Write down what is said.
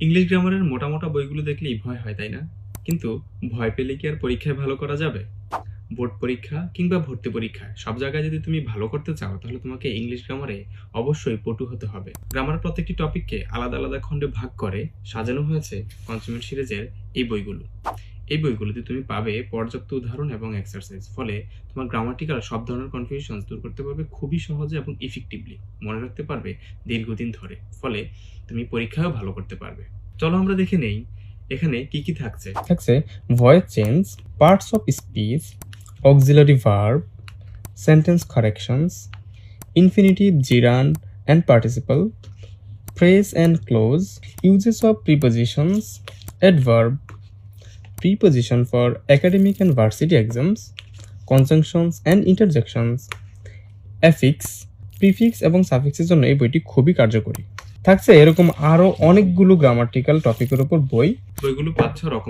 English গ্রামারের মোটা মোটা বইগুলো দেখলেই ভয় হয়, তাই না? কিন্তু ভয় পেলে কি আর পরীক্ষায় ভালো করা যাবে? বোর্ড পরীক্ষা কিংবা ভর্তি পরীক্ষা, সব জায়গায় যদি তুমি ভালো করতে চাও, তাহলে তোমাকে ইংলিশ গ্রামারে অবশ্যই পটু হতে হবে। গ্রামার প্রত্যেকটি টপিককে আলাদা আলাদা খণ্ডে ভাগ করে সাজানো হয়েছে কনসিউমার সিরিজের এই বইগুলো। এই বইগুলোতে তুমি পাবে পর্যাপ্ত উদাহরণ এবং এক্সারসাইজ ফলে তোমার গ্রামাটিক্যাল সব ধরনের কনফিউশন দূর করতে পারবে খুবই সহজে এবং ইফেক্টিভলি মনে রাখতে পারবে দীর্ঘদিন ধরে, ফলে তুমি পরীক্ষায়ও ভালো করতে পারবে। চলো আমরা দেখে নেই এখানে কি কি থাকছে। থাকছে voice change parts of speech auxiliary verb sentence corrections infinitive gerund and participle phrase and clause uses of prepositions adverb preposition for academic and varsity exams conjunctions and interjections affix prefix এবং সাফিক্সের জন্য এই বইটি খুবই কার্যকরী। থাকছে এরকম আরও অনেকগুলো গ্রামাটিক্যাল টপিকের উপর বই। বইগুলো পাচ্ছ রকম।